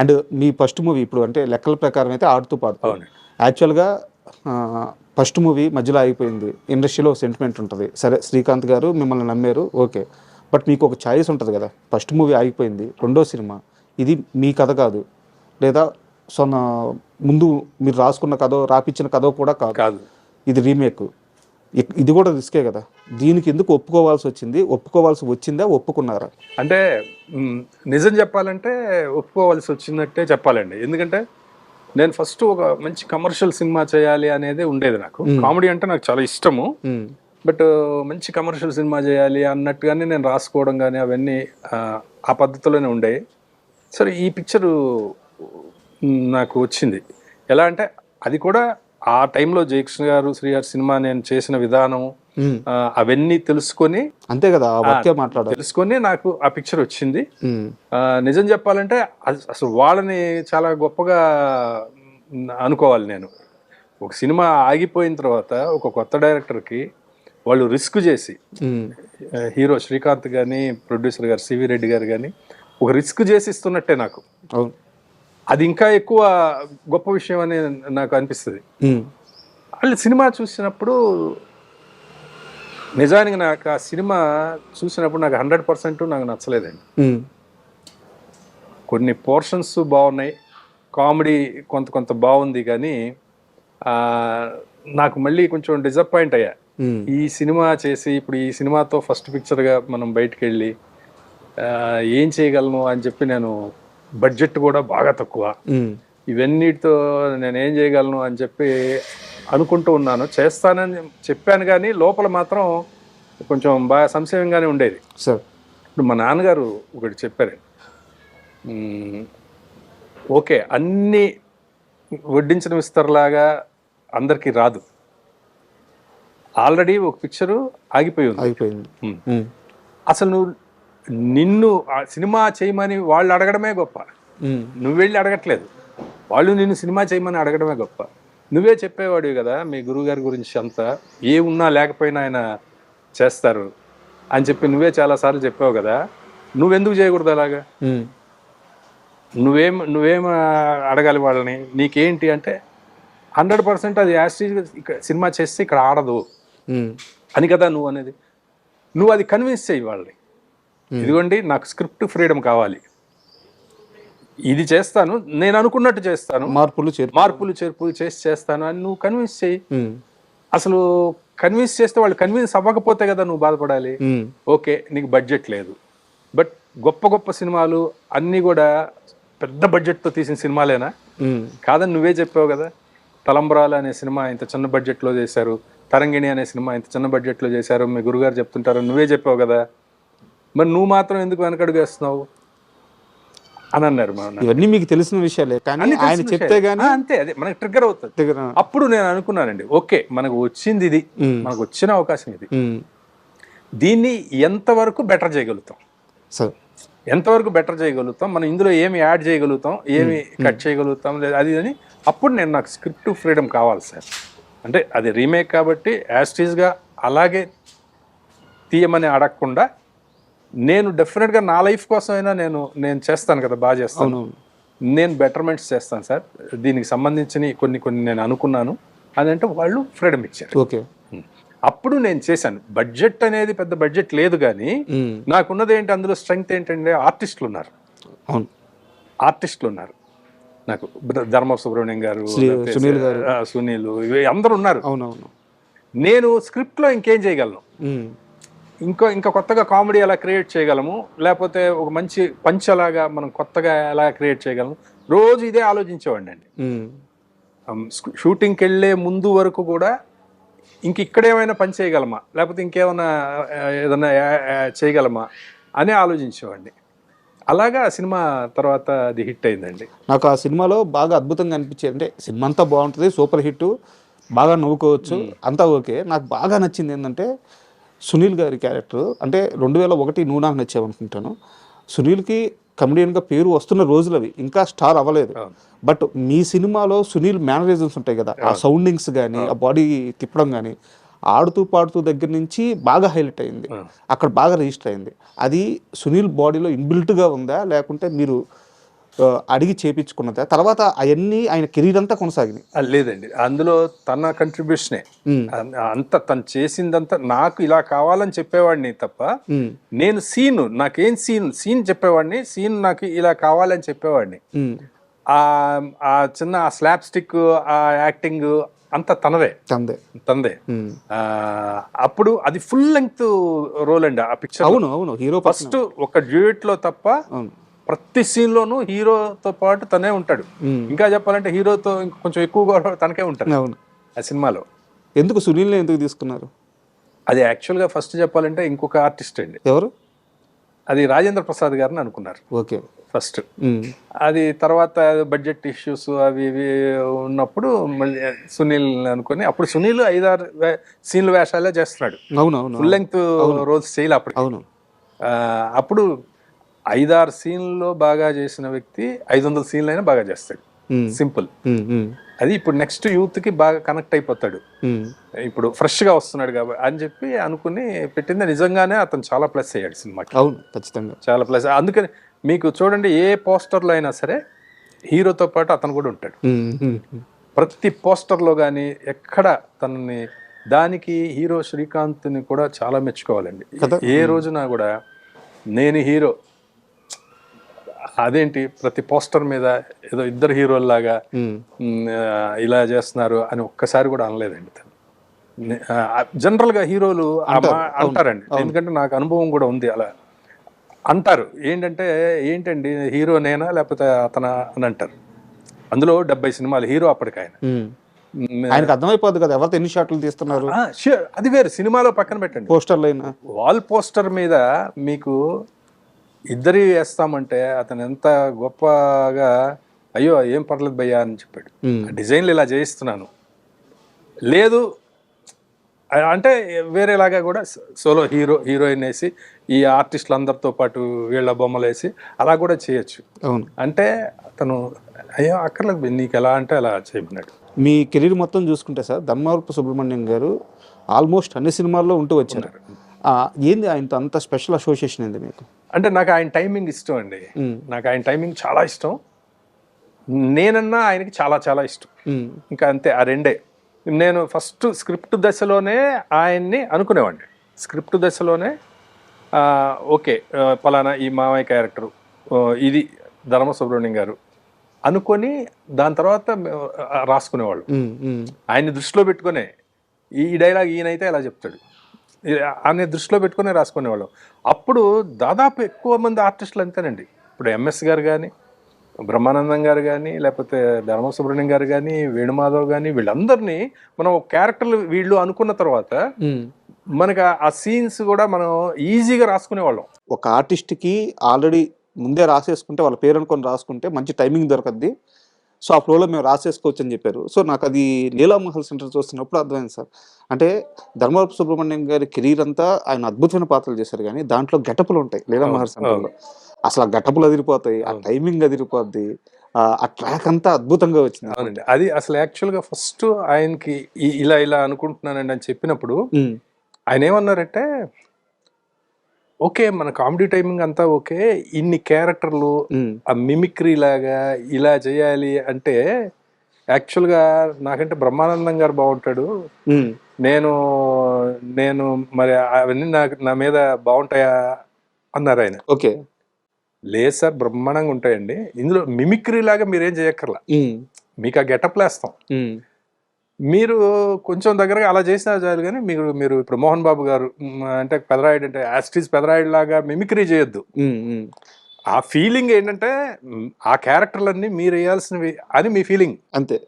And me first movie ఇప్పుడు అంటే లెక్కల ప్రకారం అయితే ఆడుతూ పాడుతూ. యాక్చువల్గా ఫస్ట్ మూవీ మధ్యలో ఆగిపోయింది. ఇండస్ట్రీలో సెంటిమెంట్ ఉంటుంది. సరే శ్రీకాంత్ గారు మిమ్మల్ని నమ్మారు ఓకే. బట్ మీకు ఒక ఛాయిస్ ఉంటుంది కదా ఫస్ట్ మూవీ ఆగిపోయింది రెండో సినిమా ఇది మీ కథ కాదు. లేదా సొన్న ముందు మీరు రాసుకున్న కథ రాపిచ్చిన కథ కూడా కాదు. కాదు. ఇది రీమేక్. ఇది కూడా రిస్కే కదా. దీనికి ఎందుకు ఒప్పుకోవాల్సి వచ్చింది? ఒప్పుకోవాల్సి వచ్చిందా? ఒప్పుకున్నారా? అంటే నిజం చెప్పాలంటే ఒప్పుకోవాల్సి వచ్చినట్టే చెప్పాలండి. ఎందుకంటే నేను ఫస్ట్ ఒక మంచి కమర్షియల్ సినిమా చేయాలి అనేది ఉండేది నాకు. కామెడీ అంటే నాకు చాలా ఇష్టము. బట్ మంచి కమర్షియల్ సినిమా చేయాలి అన్నట్టుగానే నేను రాసుకోవడం కానీ అవన్నీ ఆ, ఆ పద్ధతిలోనే ఉండేవి సరే ఈ పిక్చరు నాకు వచ్చింది. ఎలా అంటే అది కూడా ఆ టైంలో జయకృష్ణ గారు శ్రీగారు సినిమా నేను చేసిన విధానం అవన్నీ తెలుసుకొని అంతే కదా మాట్లాడాలి తెలుసుకొని నాకు ఆ పిక్చర్ వచ్చింది. నిజం చెప్పాలంటే అస- అసలు వాళ్ళని చాలా గొప్పగా అనుకోవాలి నేను. ఒక సినిమా ఆగిపోయిన తర్వాత ఒక కొత్త డైరెక్టర్కి వాళ్ళు రిస్క్ చేసి హీరో శ్రీకాంత్ కానీ ప్రొడ్యూసర్ గారు సివి రెడ్డి గారు కానీ ఒక రిస్క్ చేసి ఇస్తున్నట్టే నాకు. అవును. అది ఇంకా ఎక్కువ గొప్ప విషయం అని నాకు అనిపిస్తుంది. వాళ్ళు సినిమా చూసినప్పుడు నిజానికి నాకు ఆ సినిమా చూసినప్పుడు నాకు హండ్రెడ్ పర్సెంట్ నాకు నచ్చలేదండి. కొన్ని పోర్షన్స్ బాగున్నాయి కామెడీ కొంత కొంత బాగుంది కానీ నాకు మళ్ళీ కొంచెం డిసప్పాయింట్ అయ్యా. ఈ సినిమా చేసి ఇప్పుడు ఈ సినిమాతో ఫస్ట్ పిక్చర్గా మనం బయటికి వెళ్ళి ఏం చేయగలను అని చెప్పి నేను బడ్జెట్ కూడా బాగా తక్కువ. ఇవన్నిటితో నేను ఏం చేయగలను అని చెప్పి అనుకుంటూ ఉన్నాను. చేస్తానని చెప్పాను కానీ లోపల మాత్రం కొంచెం బాగా సంశయంగానే ఉండేది. సార్. ఇప్పుడు మా నాన్నగారు ఒకటి చెప్పారు. ఓకే అన్ని వడ్డించిన విస్తరలాగా అందరికీ రాదు. ఆల్రెడీ ఒక పిక్చరు ఆగిపోయి ఉంది. ఉమ్, అసలు నువ్వు నిన్ను ఆ సినిమా చేయమని వాళ్ళు అడగడమే గొప్ప. నువ్వు వెళ్ళి అడగట్లేదు. వాళ్ళు నిన్ను సినిమా చేయమని అడగడమే గొప్ప. నువ్వే చెప్పేవాడివి కదా మీ గురువుగారి గురించి అంతా. ఏ ఉన్నా లేకపోయినా ఆయన చేస్తారు అని చెప్పి నువ్వే చాలాసార్లు చెప్పావు కదా. నువ్వెందుకు చేయకూడదు అలాగా? నువ్వేం నువ్వేం అడగాలి వాళ్ళని? నీకేంటి అంటే హండ్రెడ్ పర్సెంట్ అది యాస్టీజ్ సినిమా చేస్తే ఇక్కడ ఆడదు. అని కదా నువ్వు అనేది. నువ్వు అది కన్విన్స్ చేయి వాళ్ళని. ఇదిగోండి నాకు స్క్రిప్ట్ ఫ్రీడమ్ కావాలి. ఇది చేస్తాను నేను అనుకున్నట్టు చేస్తాను. మార్పులు మార్పులు చేర్పులు చేసి చేస్తాను అని నువ్వు కన్విన్స్ చేయి. ఉమ్, అసలు కన్విన్స్ చేస్తే వాళ్ళు కన్విన్స్ అవ్వకపోతే కదా నువ్వు బాధపడాలి. ఉమ్, ఓకే నీకు బడ్జెట్ లేదు. బట్ గొప్ప గొప్ప సినిమాలు అన్నీ కూడా పెద్ద బడ్జెట్తో తీసిన సినిమాలేనా? కాదని నువ్వే చెప్పావు కదా తలంబరాలు అనే సినిమా ఇంత చిన్న బడ్జెట్లో చేశారు తరంగిణి అనే సినిమా ఇంత చిన్న బడ్జెట్లో చేశారు మీ గురుగారు చెప్తుంటారు నువ్వే చెప్పావు కదా. మరి నువ్వు మాత్రం ఎందుకు వెనకడుగు వేస్తున్నావు అని అన్నారు. ఇవన్నీ మీకు తెలిసిన విషయాలే కానీ ఆయన చెప్తే. గానీ అంతే అదే మనకి ట్రిగ్గర్ అవుతుంది. అప్పుడు నేను అనుకున్నానండి ఓకే మనకు వచ్చింది ఇది మనకు వచ్చిన అవకాశం ఇది. దీన్ని ఎంతవరకు బెటర్ చేయగలుగుతాం? సార్. ఎంతవరకు బెటర్ చేయగలుగుతాం? మనం ఇందులో ఏమి యాడ్ చేయగలుగుతాం? ఏమి కట్ చేయగలుగుతాం? లేదా అది అని అప్పుడు నేను నాకు స్క్రిప్ట్ ఫ్రీడమ్ కావాలి సార్. అంటే అది రీమేక్ కాబట్టి యాస్టీస్గా అలాగే తీయమని అడగకుండా నేను డెఫినెట్గా నా లైఫ్ కోసమైనా నేను నేను చేస్తాను కదా బాగా చేస్తాను. నేను బెటర్మెంట్స్ చేస్తాను సార్. దీనికి సంబంధించిన కొన్ని కొన్ని నేను అనుకున్నాను. అని అంటే వాళ్ళు ఫ్రీడమ్ ఇచ్చారు. ఓకే. అప్పుడు నేను చేశాను. బడ్జెట్ అనేది పెద్ద బడ్జెట్ లేదు కానీ నాకున్నది ఏంటి అందులో స్ట్రెంగ్త్ ఏంటంటే ఆర్టిస్టులు ఉన్నారు. అవును. ఆర్టిస్టులు ఉన్నారు. నాకు ధర్మ సుబ్రహ్మణ్యం గారు సునీల్ అందరూ ఉన్నారు. అవునవును. నేను స్క్రిప్ట్లో ఇంకేం చేయగలను? ఇంకో ఇంకా కొత్తగా కామెడీ ఎలా క్రియేట్ చేయగలము? లేకపోతే ఒక మంచి పంచ్ అలాగా మనం కొత్తగా ఎలా క్రియేట్ చేయగలము? రోజు ఇదే ఆలోచించేవాడిని అండి. షూటింగ్కి వెళ్ళే ముందు వరకు కూడా ఇంక ఇక్కడేమైనా పని చేయగలమా? లేకపోతే ఇంకేమైనా ఏదైనా చేయగలమా? అని ఆలోచించేవాడిని. అలాగా ఆ సినిమా తర్వాత అది హిట్ అయిందండి. నాకు ఆ సినిమాలో బాగా అద్భుతంగా అనిపించేది అంటే సినిమా అంతా బాగుంటుంది సూపర్ హిట్ బాగా నవ్వుకోవచ్చు అంతా ఓకే. నాకు బాగా నచ్చింది ఏంటంటే సునీల్ గారి క్యారెక్టర్ అంటే రెండు వేల ఒకటి నువ్వు నాకు నచ్చావనుకుంటాను సునీల్కి కమెడియన్గా పేరు వస్తున్న రోజులు అవి ఇంకా స్టార్ అవ్వలేదు. బట్ మీ సినిమాలో సునీల్ మేనరిజమ్స్ ఉంటాయి కదా ఆ సౌండింగ్స్ కానీ ఆ బాడీ తిప్పడం కానీ ఆడుతూ పాడుతూ దగ్గర నుంచి బాగా హైలైట్ అయింది. అక్కడ బాగా రిజిస్టర్ అయింది. అది సునీల్ బాడీలో ఇన్బిల్ట్గా ఉందా? లేకుంటే మీరు అడిగి చేపించుకున్నదా తర్వాత అవన్నీ ఆయన కెరీర్ అంతా కొనసాగినాయి ఆ, లేదండి. అందులో తన కంట్రిబ్యూషనే అంత తను చేసిందంతా నాకు ఇలా కావాలని చెప్పేవాడిని తప్ప నేను సీన్ నాకేం సీన్ సీన్ చెప్పేవాడిని సీన్ నాకు ఇలా కావాలని చెప్పేవాడిని. ఆ చిన్న ఆ స్లాప్ స్టిక్ ఆ యాక్టింగ్ అంత తనదే. తందే తనదే. అప్పుడు అది ఫుల్ లెంగ్త్ రోల్ అండి ఆ పిక్చర్ అవును అవును. హీరో ఫస్ట్ ఒక డ్యూయట్లో తప్ప ప్రతి సీన్ లోనూ హీరోతో పాటు తనే ఉంటాడు. ఇంకా చెప్పాలంటే హీరోతో ఇంక కొంచెం ఎక్కువగా తనకే ఉంటాడు అవును. ఆ సినిమాలో. ఎందుకు సునీల్ని ఎందుకు తీసుకున్నారు? అది యాక్చువల్గా ఫస్ట్ చెప్పాలంటే ఇంకొక ఆర్టిస్ట్ అండి. ఎవరు? అది రాజేంద్ర ప్రసాద్ గారిని అనుకున్నారు. ఓకే. ఫస్ట్. అది తర్వాత బడ్జెట్ ఇష్యూస్ అవి ఇవి ఉన్నప్పుడు మళ్ళీ సునీల్ అనుకుని అప్పుడు సునీల్ ఐదారు సీన్ల వేషాలే చేస్తున్నాడు. అవును ఫుల్ లెంగ్త్ రోల్స్ చేయాలి అప్పుడు అవును. అప్పుడు ఐదారు సీన్లో బాగా చేసిన వ్యక్తి ఐదు వందల సీన్లు అయినా బాగా చేస్తాడు. సింపుల్. అది ఇప్పుడు నెక్స్ట్ యూత్కి బాగా కనెక్ట్ అయిపోతాడు. ఇప్పుడు ఫ్రెష్గా వస్తున్నాడు కాబట్టి అని చెప్పి అనుకుని పెట్టింది నిజంగానే అతను చాలా ప్లస్ అయ్యాడు సినిమాకి. అవును ఖచ్చితంగా. చాలా ప్లస్ అందుకని మీకు చూడండి ఏ పోస్టర్లో అయినా సరే హీరోతో పాటు అతను కూడా ఉంటాడు. ప్రతి పోస్టర్లో కానీ ఎక్కడ తనని దానికి హీరో శ్రీకాంత్ని కూడా చాలా మెచ్చుకోవాలండి. ఏ రోజున కూడా నేను హీరో అదేంటి? ప్రతి పోస్టర్ మీద ఏదో ఇద్దరు హీరోల్లాగా ఇలా చేస్తున్నారు అని ఒక్కసారి కూడా అనలేదండి తను. జనరల్గా హీరోలు అంటారండి. ఎందుకంటే నాకు అనుభవం కూడా ఉంది అలా. అంటారు. ఏంటంటే ఏంటండి? హీరో నేనా లేకపోతే అతన అని అంటారు. అందులో డెబ్బై సినిమాలు హీరో అప్పటికి ఆయన ఉమ్. మ్, ఆయనకు అర్థమైపోద్ది కదా ఎవరితో ఎన్ని షాట్లు తీస్తున్నారు? అది వేరు. సినిమాలో పక్కన పెట్టండి. పోస్టర్లు అయినా వాల్ పోస్టర్ మీద మీకు ఇద్దరి వేస్తామంటే అతను ఎంత గొప్పగా అయ్యో ఏం పర్లేదు భయ్యా అని చెప్పాడు. డిజైన్లు ఇలా చేయిస్తున్నాను. లేదు అంటే వేరేలాగా కూడా సోలో హీరో హీరోయిన్ వేసి ఈ ఆర్టిస్టులు అందరితో పాటు వీళ్ళ బొమ్మలు వేసి అలా కూడా చేయొచ్చు. అవును. అంటే అతను అయ్యో అక్కర్లేదు నీకు ఎలా అంటే అలా చేయమన్నాడు. మీ కెరీర్ మొత్తం చూసుకుంటే సార్ ధర్మవరపు సుబ్రహ్మణ్యం గారు ఆల్మోస్ట్ అన్ని సినిమాల్లో ఉంటూ వచ్చారు ఆ, ఏంది ఆయనతో అంత స్పెషల్ అసోసియేషన్ ఏంది మీకు? అంటే నాకు ఆయన టైమింగ్ ఇష్టం అండి. నాకు ఆయన టైమింగ్ చాలా ఇష్టం. నేనన్నా ఆయనకి చాలా చాలా ఇష్టం. ఇంకా అంతే ఆ రెండే. నేను ఫస్ట్ స్క్రిప్ట్ దశలోనే ఆయన్ని అనుకునేవాడిని. స్క్రిప్ట్ దశలోనే ఓకే పలానా ఈ మామయ్య క్యారెక్టరు ఇది ధర్మ సుబ్రహ్మణ్యం గారు అనుకొని దాని తర్వాత రాసుకునేవాళ్ళు. ఆయన్ని దృష్టిలో పెట్టుకునే ఈ డైలాగ్ ఈయనైతే ఇలా చెప్తాడు. ఆయన దృష్టిలో పెట్టుకునే రాసుకునేవాళ్ళం. అప్పుడు దాదాపు ఎక్కువ మంది ఆర్టిస్టులు అంతేనండి. ఇప్పుడు ఎంఎస్ గారు కానీ బ్రహ్మానందం గారు కానీ లేకపోతే ధర్మ సుబ్రహ్మణ్యం గారు కానీ వేణుమాధవ్ కానీ వీళ్ళందరినీ మనం ఒక క్యారెక్టర్లు వీళ్ళు అనుకున్న తర్వాత. మనకి ఆ- ఆ సీన్స్ కూడా మనం ఈజీగా రాసుకునేవాళ్ళం. ఒక ఆర్టిస్ట్కి ఆల్రెడీ ముందే రాసేసుకుంటే వాళ్ళ పేరు అనుకొని రాసుకుంటే మంచి టైమింగ్ దొరకద్ది. సో ఆ ఫ్లోలో మేము రాసేసుకోవచ్చు అని చెప్పారు. సో నాకు అది లీలామహల్ సెంటర్ చూస్తున్నప్పుడు అర్థమైంది సార్. అంటే ధర్మవరపు సుబ్రహ్మణ్యం గారి కెరీర్ అంతా ఆయన అద్భుతమైన పాత్రలు చేశారు కానీ దాంట్లో గెటపులు ఉంటాయి లీలామహల్ సెంటర్లో. అసలు ఆ గెటపులు అదిరిపోతాయి ఆ టైమింగ్ అదిరిపోద్ది ఆ ట్రాక్ అంతా అద్భుతంగా వచ్చింది అవునండి. అది అసలు యాక్చువల్గా ఫస్ట్ ఆయనకి ఇలా ఇలా అనుకుంటున్నానండి అని చెప్పినప్పుడు ఆయన ఏమన్నారంటే ఓకే మన కామెడీ టైమింగ్ అంతా ఓకే. ఇన్ని క్యారెక్టర్లు ఆ మిమిక్రీ లాగా ఇలా చేయాలి అంటే యాక్చువల్గా నాకంటే బ్రహ్మానందం గారు బాగుంటాడు. నేను నేను మరి అవన్నీ నాకు నా మీద బాగుంటాయా అన్నారు ఆయన. ఓకే. లేదు సార్ బ్రహ్మాండంగా ఉంటాయండి. ఇందులో మిమిక్రీ లాగా మీరేం చేయక్కర్లా. మీకు ఆ గెటప్లు వేస్తాం ఉమ్, మీరు కొంచెం దగ్గరగా అలా చేసినా చాలు కానీ మీరు మీరు ఇప్పుడు మోహన్ బాబు గారు అంటే పెదరాయుడు అంటే యాస్టీస్ పెదరాయుడు లాగా మిమిక్రీ చేయొద్దు. ఆ ఫీలింగ్ ఏంటంటే ఆ క్యారెక్టర్లన్నీ మీరు వేయాల్సినవి అని మీ ఫీలింగ్. అంతే.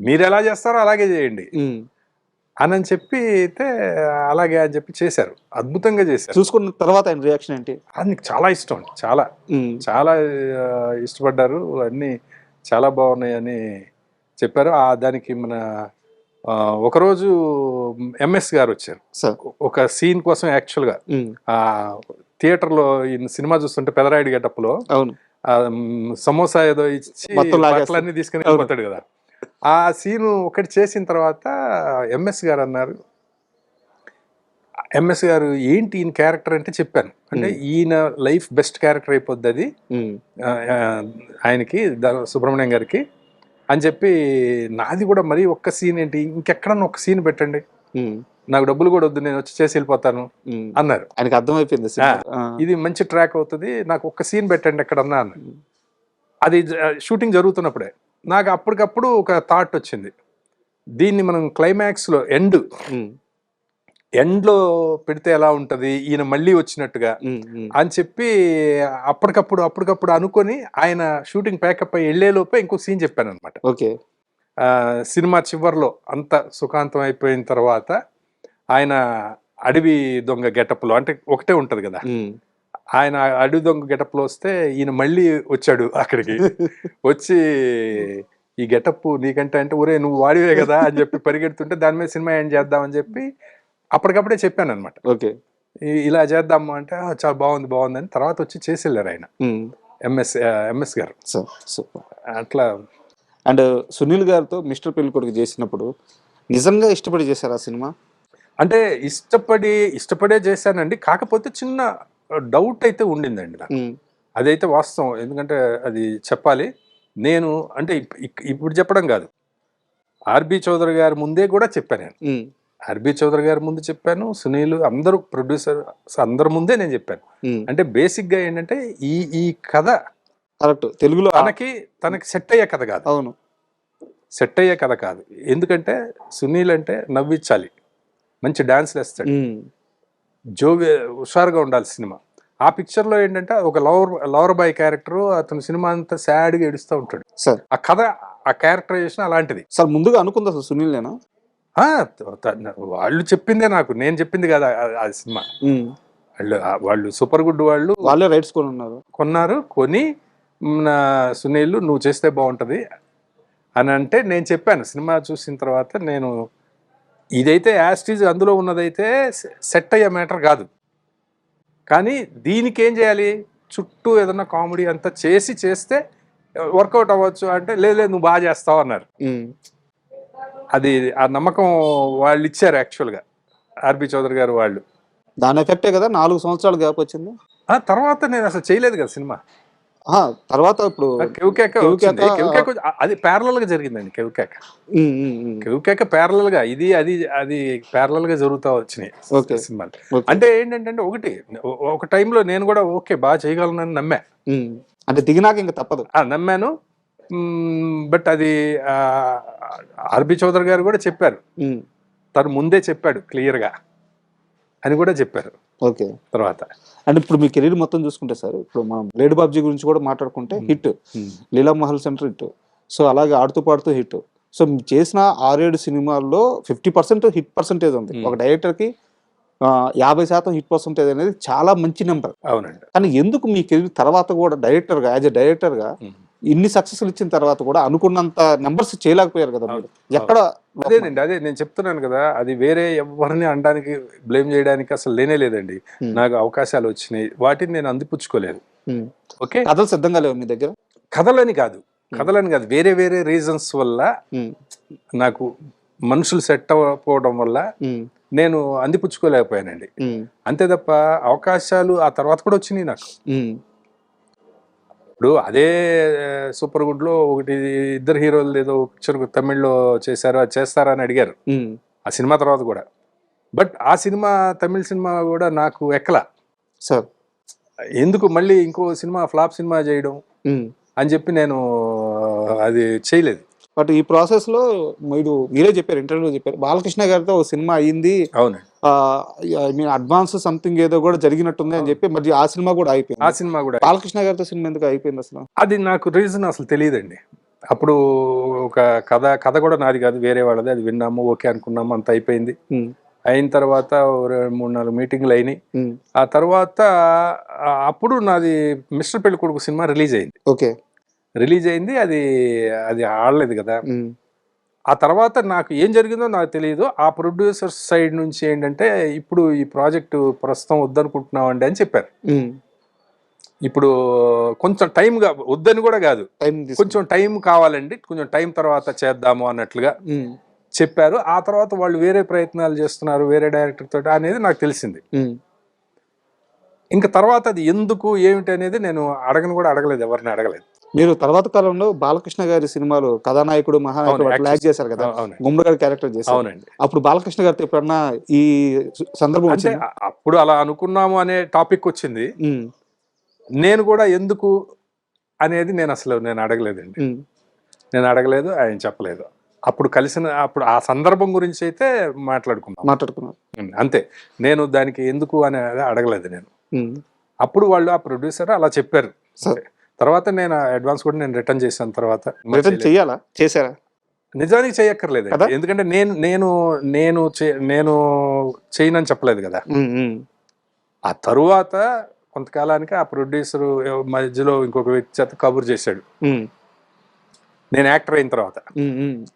మీరు ఎలా చేస్తారో అలాగే చేయండి. అని అని చెప్పి అయితే అలాగే అని చెప్పి చేశారు. అద్భుతంగా చేశారు. చూసుకున్న తర్వాత ఆయన రియాక్షన్ ఏంటి? అది చాలా ఇష్టం అండి. చాలా. చాలా ఇష్టపడ్డారు. అన్నీ చాలా బాగున్నాయి అని చెప్పారు. ఆ దానికి మన ఒకరోజు ఎంఎస్ గారు వచ్చారు. ఒక సీన్ కోసం యాక్చువల్గా. థియేటర్లో ఈ సినిమా చూస్తుంటే పెదరాయుడు గెటప్లో సమోసా ఏదో ఇచ్చి. బట్టలన్నీ తీసుకుని వెళ్ళిపోతాడు కదా. ఆ సీను ఒకటి చేసిన తర్వాత ఎంఎస్ గారు అన్నారు ఎంఎస్ గారు ఏంటి ఈయన క్యారెక్టర్ అంటే చెప్పాను. అంటే ఈయన లైఫ్ బెస్ట్ క్యారెక్టర్ అయిపోద్ది అది. ఆయనకి సుబ్రహ్మణ్యం గారికి. అని చెప్పి నాది కూడా మరీ ఒక్క సీన్ ఏంటి? ఇంకెక్కడన్నా ఒక సీన్ పెట్టండి. నాకు డబ్బులు కూడా వద్దు నేను వచ్చి చేసి వెళ్ళిపోతాను. అన్నారు. ఆయనకి అర్థమైపోయింది ఇది మంచి ట్రాక్ అవుతుంది నాకు ఒక్క సీన్ పెట్టండి ఎక్కడన్నా అన్నారు. అది షూటింగ్ జరుగుతున్నప్పుడే. నాకు అప్పటికప్పుడు ఒక థాట్ వచ్చింది. దీన్ని మనం క్లైమాక్స్లో ఎండ్ ఎండ్లో పెడితే ఎలా ఉంటుంది? ఈయన మళ్ళీ వచ్చినట్టుగా. అని చెప్పి అప్పటికప్పుడు అప్పటికప్పుడు అనుకొని ఆయన షూటింగ్ ప్యాకప్ అయ్యి వెళ్ళేలోపే ఇంకో సీన్ చెప్పాను అనమాట ఓకే సినిమా చివర్లో అంత సుఖాంతం అయిపోయిన తర్వాత ఆయన అడవి దొంగ గెటప్లో అంటే ఒకటే ఉంటది కదా? ఆయన అడవి దొంగ గెటప్లో వస్తే ఈయన మళ్ళీ వచ్చాడు అక్కడికి. వచ్చి ఈ గెటప్ నీకంటే అంటే ఒరే నువ్వు వాడివే కదా? అని చెప్పి పరిగెడుతుంటే దాని మీద సినిమా ఏం చేద్దామని చెప్పి అప్పటికప్పుడే చెప్పాను అనమాట ఓకే ఇలా చేద్దాము అంటే "ఆ, చాలా బాగుంది బాగుంది అని తర్వాత వచ్చి చేసి వెళ్ళారు ఆయన ఎంఎస్ ఎంఎస్ గారు. అట్లా అండ్ సునీల్ గారితో మిస్టర్ పెళ్ళి కొడుకు చేసినప్పుడు నిజంగా ఇష్టపడి చేశారు ఆ సినిమా? అంటే ఇష్టపడి ఇష్టపడే చేశానండి. కాకపోతే చిన్న డౌట్ అయితే ఉండిందండి నాకు. అదైతే వాస్తవం. ఎందుకంటే అది చెప్పాలి. నేను అంటే ఇప్పుడు చెప్పడం కాదు. ఆర్బి చౌదరి గారి ముందే కూడా చెప్పాను నేను. ఆర్బి చౌదరి గారి ముందు చెప్పాను సునీల్ అందరూ ప్రొడ్యూసర్ అందరి ముందే నేను చెప్పాను. అంటే బేసిక్గా ఏంటంటే ఈ ఈ కథ కరెక్ట్. తెలుగులో తనకి తనకి సెట్ అయ్యే కథ కాదు. అవును. సెట్ అయ్యే కథ కాదు. ఎందుకంటే సునీల్ అంటే నవ్వించాలి మంచి డాన్స్లు వేస్తాడు. జోవి హుషారుగా ఉండాలి సినిమా. ఆ పిక్చర్లో ఏంటంటే ఒక లవర్ లవర్ బాయ్ క్యారెక్టర్ అతను సినిమా అంతా సాడ్గా ఏడుస్తూ ఉంటాడు. సార్. ఆ కథ ఆ క్యారెక్టరైజేషన్ అలాంటిది. సార్ ముందుగా అనుకుంది అసలు సునీల్ నేనా వాళ్ళు చెప్పిందే నాకు నేను చెప్పింది కదా ఆ- సినిమా. వాళ్ళు వాళ్ళు సూపర్ గుడ్ వాళ్ళు వాళ్ళే రైట్స్ కొని ఉన్నారు. కొన్నారు కొని నా సునీల్ నువ్వు చేస్తే బాగుంటుంది అని అంటే నేను చెప్పాను సినిమా చూసిన తర్వాత నేను ఇదైతే యాస్టీజ్ అందులో ఉన్నదైతే సెట్ అయ్యే మ్యాటర్ కాదు. కానీ దీనికి ఏం చేయాలి? చుట్టూ ఏదన్నా కామెడీ అంతా చేసి చేస్తే వర్కౌట్ అవ్వచ్చు అంటే లేదు లేదు నువ్వు బాగా చేస్తావు అన్నారు. అది ఆ నమ్మకం వాళ్ళు ఇచ్చారు యాక్చువల్గా ఆర్బి చౌదరి గారు వాళ్ళు. దాని ఎఫెక్టే కదా నాలుగు సంవత్సరాలు గ్యాప్ వచ్చింది. ఆ తర్వాత నేను అసలు చేయలేదు కదా సినిమా. ఆ, తర్వాత ఇప్పుడు అది ప్యారలల్గా జరిగిందండి కెవ్కేక. కెవ్కేక ప్యారలల్గా ఇది అది అది ప్యారలల్గా జరుగుతా వచ్చినాయి. సినిమాలు. అంటే ఏంటంటే ఒకటి ఒక టైంలో నేను కూడా ఓకే బాగా చేయగలనని నమ్మా. అంటే దిగినాక ఇంకా తప్పదు. ఆ, నమ్మాను. బట్ అది ఆర్బి చౌదరి గారు కూడా చెప్పారు. తను ముందే చెప్పాడు క్లియర్గా అని కూడా చెప్పారు. ఓకే. తర్వాత. అంటే ఇప్పుడు మీ కెరీర్ మొత్తం చూసుకుంటే సార్ ఇప్పుడు మనం లేడీ బాబ్జీ గురించి కూడా మాట్లాడుకుంటే hit. Leela Mahal centre hit. So అలాగే ఆడుతూ పాడుతూ హిట్. సో మీరు చేసిన ఆరేడు సినిమాల్లో ఫిఫ్టీ పర్సెంట్ హిట్ పర్సెంటేజ్ ఉంది. ఒక డైరెక్టర్కి యాభై శాతం హిట్ పర్సెంటేజ్ అనేది చాలా మంచి నెంబర్. అవునండి. కానీ ఎందుకు మీ కెరీర్ తర్వాత కూడా డైరెక్టర్గా యాజ్ ఎ డైరెక్టర్గా. ఇన్ని సక్సెస్లు ఇచ్చిన తర్వాత కూడా అనుకున్నంత నెంబర్స్ చేయలేకపోయారు కదా మీరు ఎక్కడ అదేనండి అదే నేను చెప్తున్నాను కదా అది వేరే ఎవరిని అనడానికి బ్లేమ్ చేయడానికి అసలు లేనే లేదండి. నాకు అవకాశాలు వచ్చినాయి వాటిని నేను అందిపుచ్చుకోలేదు. ఓకే కథలు సిద్ధంగా లేవు మీ దగ్గర కథలని కాదు కథలని కాదు వేరే వేరే రీజన్స్ వల్ల. నాకు మనుషులు సెట్ అవ్వకపోవడం వల్ల. నేను అందిపుచ్చుకోలేకపోయానండి. అంతే తప్ప అవకాశాలు ఆ తర్వాత కూడా వచ్చినాయి నాకు. ఇప్పుడు అదే సూపర్ గుడ్లో ఒకటి ఇద్దరు హీరోలు ఏదో పిక్చర్ తమిళ్ళో చేశారు అది చేస్తారా అని అడిగారు. ఆ సినిమా తర్వాత కూడా. బట్ ఆ సినిమా తమిళ సినిమా కూడా నాకు ఎక్కల. సార్. ఎందుకు మళ్ళీ ఇంకో సినిమా ఫ్లాప్ సినిమా చేయడం. అని చెప్పి నేను అది చేయలేదు. బట్ ఈ ప్రాసెస్లో మీరు మీరే చెప్పారు ఇంటర్వ్యూలో చెప్పారు. బాలకృష్ణ గారితో ఒక సినిమా అయ్యింది ఐ మీన్ అడ్వాన్స్ సంథింగ్ ఏదో కూడా జరిగినట్టుంది అని చెప్పి మరి ఆ సినిమా కూడా ఆ అయిపోయింది సినిమా కూడా బాలకృష్ణ గారితో సినిమా ఎందుకు అయిపోయింది అసలు? అది నాకు రీజన్ అసలు తెలియదండి. అప్పుడు ఒక కథ కథ కూడా నాది కాదు వేరే వాళ్ళది. అది విన్నాము ఓకే అనుకున్నాము అంత అయిపోయింది. అయిన తర్వాత మూడు నాలుగు మీటింగ్లు అయినాయి. ఆ తర్వాత ఆ, అప్పుడు నాది మిస్టర్ పెళ్ళి కొడుకు సినిమా రిలీజ్ అయింది. ఓకే. రిలీజ్ అయింది అది అది ఆడలేదు కదా. ఆ తర్వాత నాకు ఏం జరిగిందో నాకు తెలియదు ఆ ప్రొడ్యూసర్ సైడ్ నుంచి ఏంటంటే ఇప్పుడు ఈ ప్రాజెక్టు ప్రస్తుతం వద్దనుకుంటున్నామండి అని చెప్పారు. ఇప్పుడు కొంచెం టైంగా వద్దని కూడా కాదు కొంచెం టైం కావాలండి కొంచెం టైం తర్వాత చేద్దాము అన్నట్లుగా. చెప్పారు ఆ తర్వాత వాళ్ళు వేరే ప్రయత్నాలు చేస్తున్నారు వేరే డైరెక్టర్ తోటి అనేది నాకు తెలిసింది. ఇంకా తర్వాత అది ఎందుకు ఏమిటి అనేది నేను అడగను కూడా అడగలేదు ఎవరిని అడగలేదు. మీరు తర్వాత కాలంలో బాలకృష్ణ గారి సినిమాలు కథానాయకుడు మహానాయకుడు చేశారు కదా? గుమ్మడి గారి క్యారెక్టర్ చేశారు. అవునండి. అప్పుడు బాలకృష్ణ గారితో ఎప్పుడన్నా ఈ సందర్భం అంటే అప్పుడు అలా అనుకున్నాము అనే టాపిక్ వచ్చింది. నేను కూడా ఎందుకు అనేది నేను అసలు నేను అడగలేదండి. నేను అడగలేదు ఆయన చెప్పలేదు. అప్పుడు కలిసిన అప్పుడు ఆ సందర్భం గురించి అయితే మాట్లాడుకున్నాం. మాట్లాడుకున్నారు. ఉం, అంతే. నేను దానికి ఎందుకు అని అడగలేదు నేను. అప్పుడు వాళ్ళు ఆ ప్రొడ్యూసర్ అలా చెప్పారు. సరే తర్వాత నేను అడ్వాన్స్ కూడా నేను రిటర్న్ చేశాను తర్వాత. రిటర్న్ చెయ్యాలా చేశారా? నిజానికి చేయక్కర్లేదు? ఎందుకంటే నేను నేను నేను నేను చేయనని చెప్పలేదు కదా. ఉమ్, ఉమ్. ఆ తరువాత కొంతకాలానికి ఆ ప్రొడ్యూసర్ మధ్యలో ఇంకొక వ్యక్తి చేత కబుర్ చేశాడు. నేను యాక్టర్ అయిన తర్వాత.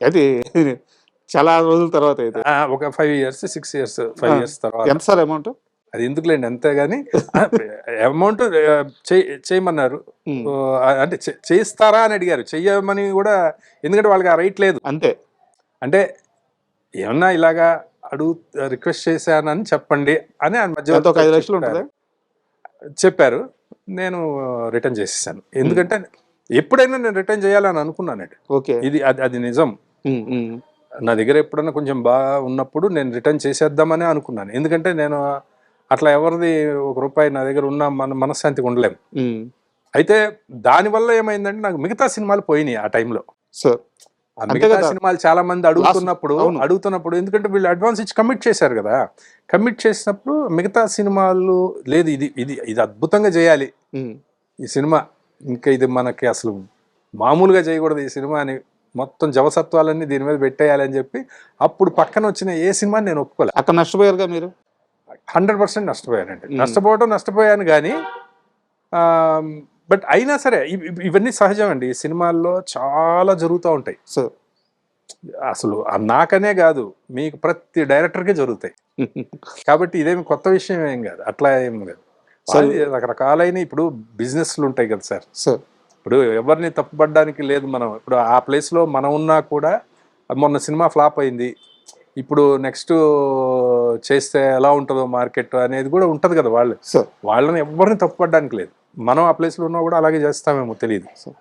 అది చాలా రోజుల తర్వాత ఒక five years six years five. Years తర్వాత. ఎంత సార్ అమౌంట్ అది ఎందుకులేండి అంతే కానీ అమౌంట్ చేయమన్నారు. అంటే చేయిస్తారా అని అడిగారు. చెయ్యమని కూడా ఎందుకంటే వాళ్ళకి ఆ రైట్ లేదు. అంతే. అంటే ఏమన్నా ఇలాగా అడుగు రిక్వెస్ట్ చేశానని చెప్పండి అని ఒక ఐదు లక్షలు ఉంటుందా? చెప్పారు. నేను రిటర్న్ చేసేసాను. ఎందుకంటే ఎప్పుడైనా నేను రిటర్న్ చేయాలని అనుకున్నానండి ఓకే. ఇది అది అది నిజం. నా దగ్గర ఎప్పుడన్నా కొంచెం బాగా ఉన్నప్పుడు నేను రిటర్న్ చేసేద్దామని అనుకున్నాను. ఎందుకంటే నేను అట్లా ఎవరిది ఒక రూపాయి నా దగ్గర ఉన్న మన మనశ్శాంతిగా ఉండలేం ఉమ్. అయితే దానివల్ల ఏమైందంటే నాకు మిగతా సినిమాలు పోయినాయి ఆ టైంలో సార్ మిగతా. సినిమాలు చాలా మంది అడుగుతున్నప్పుడు. అడుగుతున్నప్పుడు ఎందుకంటే వీళ్ళు అడ్వాన్స్ ఇచ్చి కమిట్ చేశారు కదా కమిట్ చేసినప్పుడు మిగతా సినిమాలు లేదు ఇది ఇది ఇది అద్భుతంగా చేయాలి. ఈ సినిమా ఇంకా ఇది మనకి అసలు మామూలుగా చేయకూడదు ఈ సినిమా అని మొత్తం జవసత్వాలన్నీ దీని మీద పెట్టేయాలని చెప్పి అప్పుడు పక్కన వచ్చిన ఏ సినిమా నేను ఒప్పుకోలే అక్కడ నష్టపోయారుగా మీరు హండ్రెడ్ పర్సెంట్ నష్టపోయానండి. నష్టపోవడం నష్టపోయాను కానీ బట్ అయినా సరే ఇవ్- ఇవ్- ఇవన్నీ సహజం అండి ఈ సినిమాల్లో చాలా జరుగుతూ ఉంటాయి. సార్ అసలు నాకనే కాదు మీకు ప్రతి డైరెక్టర్కే జరుగుతాయి. కాబట్టి ఇదేమి కొత్త విషయం ఏం కాదు. అట్లా ఏం సరే. వాళ్ళది రకరకాలైన ఇప్పుడు బిజినెస్లు ఉంటాయి కదా సార్. సార్ ఇప్పుడు ఎవరిని తప్పుపడడానికి లేదు మనం. ఇప్పుడు ఆ ప్లేస్లో మనం ఉన్నా కూడా మొన్న సినిమా ఫ్లాప్ అయింది. ఇప్పుడు నెక్స్ట్ చేస్తే ఎలా ఉంటుందో మార్కెట్ అనేది కూడా ఉంటుంది కదా వాళ్ళు. వాళ్ళని ఎవరిని తప్పుపడడానికి లేదు. మనం ఆ ప్లేస్లో ఉన్నా కూడా అలాగే చేస్తామేమో తెలియదు సార్